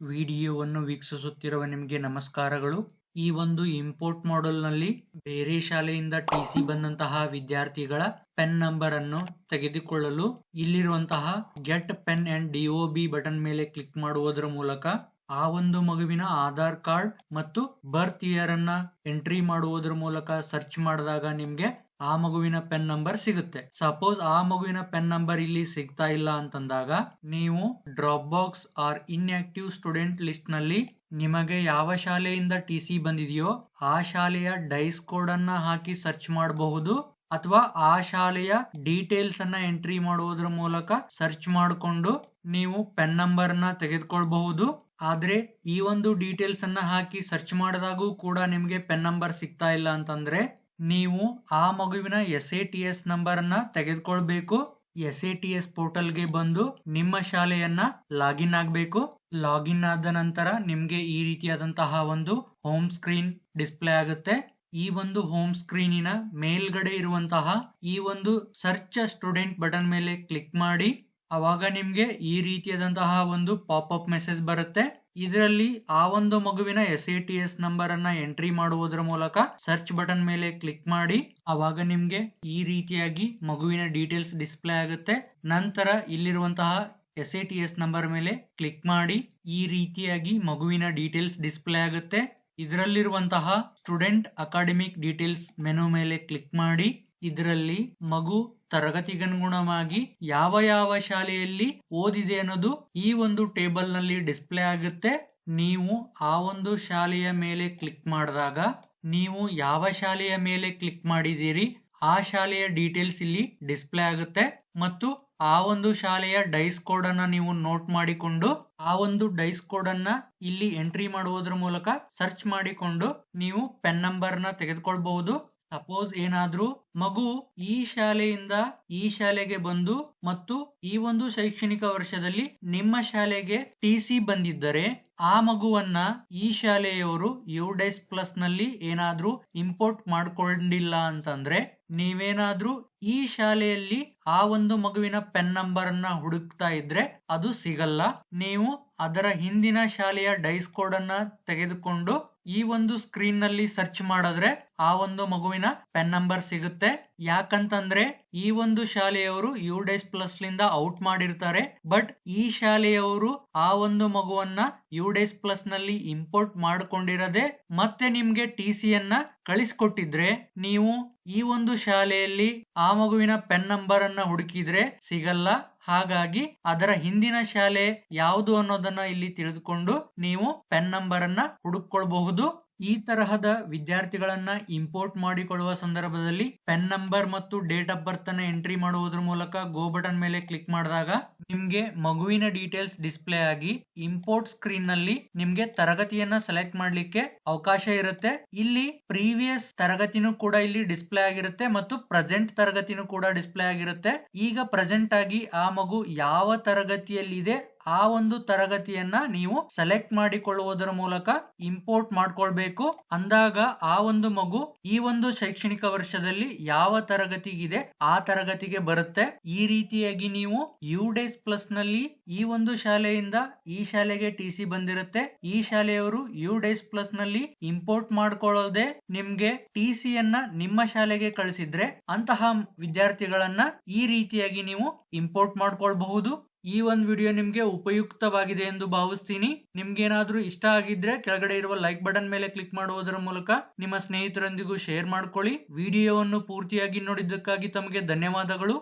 ವಿಡಿಯೋವನ್ನು ವೀಕ್ಷಿಸುತ್ತಿರುವ ನಿಮಗೆ ನಮಸ್ಕಾರಗಳು. ಈ ಒಂದು ಇಂಪೋರ್ಟ್ನಲ್ಲಿ ಬೇರೆ ಶಾಲೆಯಿಂದ ಟಿ ಸಿ ಬಂದಂತಹ ವಿದ್ಯಾರ್ಥಿಗಳ ಪೆನ್ ನಂಬರ್ ಅನ್ನು ತೆಗೆದುಕೊಳ್ಳಲು ಇಲ್ಲಿರುವಂತಹ get PEN and DOB button ಮೇಲೆ ಕ್ಲಿಕ್ ಮಾಡುವುದರ ಮೂಲಕ ಆ ಒಂದು ಮಗುವಿನ ಆಧಾರ್ ಕಾರ್ಡ್ ಮತ್ತು ಬರ್ತ್ ಇಯರ್ ಅನ್ನ ಎಂಟ್ರಿ ಮಾಡುವುದರ ಮೂಲಕ ಸರ್ಚ್ ಮಾಡಿದಾಗ ನಿಮ್ಗೆ ಆ ಮಗುವಿನ ಪೆನ್ ನಂಬರ್ ಸಿಗುತ್ತೆ. ಸಪೋಸ್ ಆ ಮಗುವಿನ ಪೆನ್ ನಂಬರ್ ಇಲ್ಲಿ ಸಿಗ್ತಾ ಇಲ್ಲ ಅಂತಂದಾಗ ನೀವು drop box or inactive student ಲಿಸ್ಟ್ನಲ್ಲಿ ನಿಮಗೆ ಯಾವ ಶಾಲೆಯಿಂದ ಟಿ ಸಿ ಬಂದಿದೆಯೋ ಆ ಶಾಲೆಯ ಡೈಸ್ ಕೋಡ್ ಅನ್ನ ಹಾಕಿ ಸರ್ಚ್ ಮಾಡಬಹುದು ಅಥವಾ ಆ ಶಾಲೆಯ ಡೀಟೇಲ್ಸ್ ಅನ್ನ ಎಂಟ್ರಿ ಮಾಡುವುದರ ಮೂಲಕ ಸರ್ಚ್ ಮಾಡಿಕೊಂಡು ನೀವು ಪೆನ್ ನಂಬರ್ನ ತೆಗೆದುಕೊಳ್ಬಹುದು. ಆದ್ರೆ ಈ ಒಂದು ಡೀಟೇಲ್ಸ್ ಅನ್ನ ಹಾಕಿ ಸರ್ಚ್ ಮಾಡಿದಾಗೂ ಕೂಡ ನಿಮಗೆ ಪೆನ್ ನಂಬರ್ ಸಿಗ್ತಾ ಇಲ್ಲ ಅಂತಂದ್ರೆ ನೀವು ಆ ಮಗುವಿನ S A T S number ಅನ್ನ ತೆಗೆದುಕೊಳ್ಬೇಕು. ಎಸ್ ಎ ಟಿ ಎಸ್ ಪೋರ್ಟಲ್ಗೆ ಬಂದು ನಿಮ್ಮ ಶಾಲೆಯನ್ನ ಲಾಗಿನ್ ಆಗಬೇಕು. ಲಾಗಿನ್ ಆದ ನಂತರ ನಿಮ್ಗೆ ಈ ರೀತಿಯಾದಂತಹ ಒಂದು ಹೋಮ್ ಸ್ಕ್ರೀನ್ ಡಿಸ್ಪ್ಲೇ ಆಗುತ್ತೆ. ಈ ಒಂದು ಹೋಮ್ ಸ್ಕ್ರೀನಿನ ಮೇಲ್ಗಡೆ ಇರುವಂತಹ ಈ ಒಂದು ಸರ್ಚ್ ಸ್ಟೂಡೆಂಟ್ ಬಟನ್ ಮೇಲೆ ಕ್ಲಿಕ್ ಮಾಡಿ. ಅವಾಗ ನಿಮ್ಗೆ ಈ ರೀತಿಯಾದಂತಹ ಒಂದು ಪಾಪ್ ಅಪ್ ಮೆಸೇಜ್ ಬರುತ್ತೆ. ಇದರಲ್ಲಿ ಆ ಒಂದು ಮಗುವಿನ S A T S number ಅನ್ನ ಎಂಟ್ರಿ ಮಾಡುವುದರ ಮೂಲಕ ಸರ್ಚ್ ಬಟನ್ ಮೇಲೆ ಕ್ಲಿಕ್ ಮಾಡಿ, ಅವಾಗ ನಿಮ್ಗೆ ಈ ರೀತಿಯಾಗಿ ಮಗುವಿನ ಡೀಟೇಲ್ಸ್ ಡಿಸ್ಪ್ಲೇ ಆಗುತ್ತೆ. ನಂತರ ಇಲ್ಲಿರುವಂತಹ S A T S number ಮೇಲೆ ಕ್ಲಿಕ್ ಮಾಡಿ, ಈ ರೀತಿಯಾಗಿ ಮಗುವಿನ ಡೀಟೇಲ್ಸ್ ಡಿಸ್ಪ್ಲೇ ಆಗುತ್ತೆ. ಇದರಲ್ಲಿರುವಂತಹ ಸ್ಟೂಡೆಂಟ್ ಅಕಾಡೆಮಿಕ್ ಡೀಟೇಲ್ಸ್ ಮೆನು ಮೇಲೆ ಕ್ಲಿಕ್ ಮಾಡಿ ಇದರಲ್ಲಿ ಮಗು ತರಗತಿಗನುಗುಣವಾಗಿ ಯಾವ ಯಾವ ಶಾಲೆಯಲ್ಲಿ ಓದಿದೆ ಅನ್ನೋದು ಈ ಒಂದು ಟೇಬಲ್ನಲ್ಲಿ ಡಿಸ್ಪ್ಲೇ ಆಗುತ್ತೆ. ನೀವು ಆ ಒಂದು ಶಾಲೆಯ ಮೇಲೆ ಕ್ಲಿಕ್ ಮಾಡಿದಾಗ ನೀವು ಯಾವ ಶಾಲೆಯ ಮೇಲೆ ಕ್ಲಿಕ್ ಮಾಡಿದ್ದೀರಿ ಆ ಶಾಲೆಯ ಡೀಟೇಲ್ಸ್ ಇಲ್ಲಿ ಡಿಸ್ಪ್ಲೇ ಆಗುತ್ತೆ. ಮತ್ತು ಆ ಒಂದು ಶಾಲೆಯ ಡೈಸ್ ಕೋಡ್ ಅನ್ನ ನೀವು ನೋಟ್ ಮಾಡಿಕೊಂಡು ಆ ಒಂದು ಡೈಸ್ ಕೋಡ್ ಅನ್ನ ಇಲ್ಲಿ ಎಂಟ್ರಿ ಮಾಡುವುದರ ಮೂಲಕ ಸರ್ಚ್ ಮಾಡಿಕೊಂಡು ನೀವು ಪೆನ್ ನಂಬರ್ನ ತೆಗೆದುಕೊಳ್ಬಹುದು. ಸಪೋಸ್ ಏನಾದ್ರೂ ಮಗು ಈ ಶಾಲೆಯಿಂದ ಈ ಶಾಲೆಗೆ ಬಂದು ಮತ್ತು ಈ ಒಂದು ಶೈಕ್ಷಣಿಕ ವರ್ಷದಲ್ಲಿ ನಿಮ್ಮ ಶಾಲೆಗೆ ಟಿ ಸಿ ಬಂದಿದ್ದರೆ ಆ ಮಗುವನ್ನ ಈ ಶಾಲೆಯವರು ಯು ಡೈಸ್ ಪ್ಲಸ್ನಲ್ಲಿ ಏನಾದ್ರೂ ಇಂಪೋರ್ಟ್ ಮಾಡ್ಕೊಂಡಿಲ್ಲ ಅಂತಂದ್ರೆ ನೀವೇನಾದ್ರೂ ಈ ಶಾಲೆಯಲ್ಲಿ ಆ ಒಂದು ಮಗುವಿನ ಪೆನ್ ನಂಬರ್ ಅನ್ನ ಹುಡುಕ್ತಾ ಇದ್ರೆ ಅದು ಸಿಗಲ್ಲ. ನೀವು ಅದರ ಹಿಂದಿನ ಶಾಲೆಯ ಡೈಸ್ ಕೋಡ್ ಅನ್ನ ತೆಗೆದುಕೊಂಡು ಈ ಒಂದು ಸ್ಕ್ರೀನ್ನಲ್ಲಿ ಸರ್ಚ್ ಮಾಡಿದ್ರೆ ಆ ಒಂದು ಮಗುವಿನ ಪೆನ್ ನಂಬರ್ ಸಿಗುತ್ತೆ. ಯಾಕಂತಂದ್ರೆ ಈ ಒಂದು ಶಾಲೆಯವರು ಯು ಡೇಸ್ ಪ್ಲಸ್ ಲಿಂದ ಔಟ್ ಮಾಡಿರ್ತಾರೆ, ಬಟ್ ಈ ಶಾಲೆಯವರು ಆ ಒಂದು ಮಗುವನ್ನ ಯು ಡೇಸ್ ಪ್ಲಸ್ನಲ್ಲಿ ಇಂಪೋರ್ಟ್ ಮಾಡ್ಕೊಂಡಿರದೆ ಮತ್ತೆ ನಿಮ್ಗೆ ಟಿ ಸಿಯನ್ನ ಕಳಿಸ್ಕೊಟ್ಟಿದ್ರೆ, ನೀವು ಈ ಒಂದು ಶಾಲೆಯಲ್ಲಿ ಆ ಮಗುವಿನ ಪೆನ್ ನಂಬರ್ ಅನ್ನ ಹುಡುಕಿದ್ರೆ ಸಿಗಲ್ಲ. ಹಾಗಾಗಿ ಅದರ ಹಿಂದಿನ ಶಾಲೆ ಯಾವುದು ಅನ್ನೋದನ್ನ ಇಲ್ಲಿ ತಿಳಿದುಕೊಂಡು ನೀವು ಪೆನ್ ನಂಬರ್ ಅನ್ನ ಹುಡುಕೊಳ್ಬಹುದು ಈ ತರಹದ ವಿದ್ಯಾರ್ಥಿಗಳನ್ನ ಇಂಪೋರ್ಟ್ ಮಾಡಿಕೊಳ್ಳುವ ಸಂದರ್ಭದಲ್ಲಿ ಪೆನ್ ನಂಬರ್ ಮತ್ತು ಡೇಟ್ ಆಫ್ ಬರ್ತ್ ಅನ್ನ ಎಂಟ್ರಿ ಮಾಡುವುದರ ಮೂಲಕ ಗೋ ಬಟನ್ ಮೇಲೆ ಕ್ಲಿಕ್ ಮಾಡಿದಾಗ ನಿಮ್ಗೆ ಮಗುವಿನ ಡೀಟೇಲ್ಸ್ ಡಿಸ್ಪ್ಲೇ ಆಗಿ ಇಂಪೋರ್ಟ್ ಸ್ಕ್ರೀನ್ನಲ್ಲಿ ನಿಮ್ಗೆ ತರಗತಿಯನ್ನ ಸೆಲೆಕ್ಟ್ ಮಾಡಲಿಕ್ಕೆ ಅವಕಾಶ ಇರುತ್ತೆ. ಇಲ್ಲಿ ಪ್ರೀವಿಯಸ್ ತರಗತಿನೂ ಕೂಡ ಇಲ್ಲಿ ಡಿಸ್ಪ್ಲೇ ಆಗಿರುತ್ತೆ ಮತ್ತು ಪ್ರೆಸೆಂಟ್ ತರಗತಿನೂ ಕೂಡ ಡಿಸ್ಪ್ಲೇ ಆಗಿರುತ್ತೆ. ಈಗ ಪ್ರೆಸೆಂಟ್ ಆಗಿ ಆ ಮಗು ಯಾವ ತರಗತಿಯಲ್ಲಿದೆ ಆ ಒಂದು ತರಗತಿಯನ್ನ ನೀವು ಸೆಲೆಕ್ಟ್ ಮಾಡಿಕೊಳ್ಳುವುದರ ಮೂಲಕ ಇಂಪೋರ್ಟ್ ಮಾಡ್ಕೊಳ್ಬೇಕು. ಅಂದಾಗ ಆ ಒಂದು ಮಗು ಈ ಒಂದು ಶೈಕ್ಷಣಿಕ ವರ್ಷದಲ್ಲಿ ಯಾವ ತರಗತಿಗಿದೆ, ಆ ತರಗತಿಗೆ ಬರುತ್ತೆ. ಈ ರೀತಿಯಾಗಿ ನೀವು ಯು ಡೇಸ್ ಪ್ಲಸ್ನಲ್ಲಿ ಈ ಒಂದು ಶಾಲೆಯಿಂದ ಈ ಶಾಲೆಗೆ ಟಿ ಸಿ ಬಂದಿರುತ್ತೆ. ಈ ಶಾಲೆಯವರು ಯು ಡೇಸ್ ಪ್ಲಸ್ನಲ್ಲಿ ಇಂಪೋರ್ಟ್ ಮಾಡ್ಕೊಳ್ಳೋದೆ ನಿಮ್ಗೆ ಟಿ ಸಿಯನ್ನ ನಿಮ್ಮ ಶಾಲೆಗೆ ಕಳಿಸಿದ್ರೆ ಅಂತಹ ವಿದ್ಯಾರ್ಥಿಗಳನ್ನ ಈ ರೀತಿಯಾಗಿ ನೀವು ಇಂಪೋರ್ಟ್ ಮಾಡ್ಕೊಳ್ಬಹುದು. ಈ ಒಂದು ವಿಡಿಯೋ ನಿಮಗೆ ಉಪಯುಕ್ತವಾಗಿದೆ ಎಂದು ಭಾವಿಸ್ತೀನಿ. ನಿಮ್ಗೇನಾದ್ರೂ ಇಷ್ಟ ಆಗಿದ್ರೆ ಕೆಳಗಡೆ ಇರುವ ಲೈಕ್ ಬಟನ್ ಮೇಲೆ ಕ್ಲಿಕ್ ಮಾಡುವುದರ ಮೂಲಕ ನಿಮ್ಮ ಸ್ನೇಹಿತರೊಂದಿಗೂ ಶೇರ್ ಮಾಡ್ಕೊಳ್ಳಿ. ವಿಡಿಯೋವನ್ನು ಪೂರ್ತಿಯಾಗಿ ನೋಡಿದ್ದಕ್ಕಾಗಿ ತಮಗೆ ಧನ್ಯವಾದಗಳು.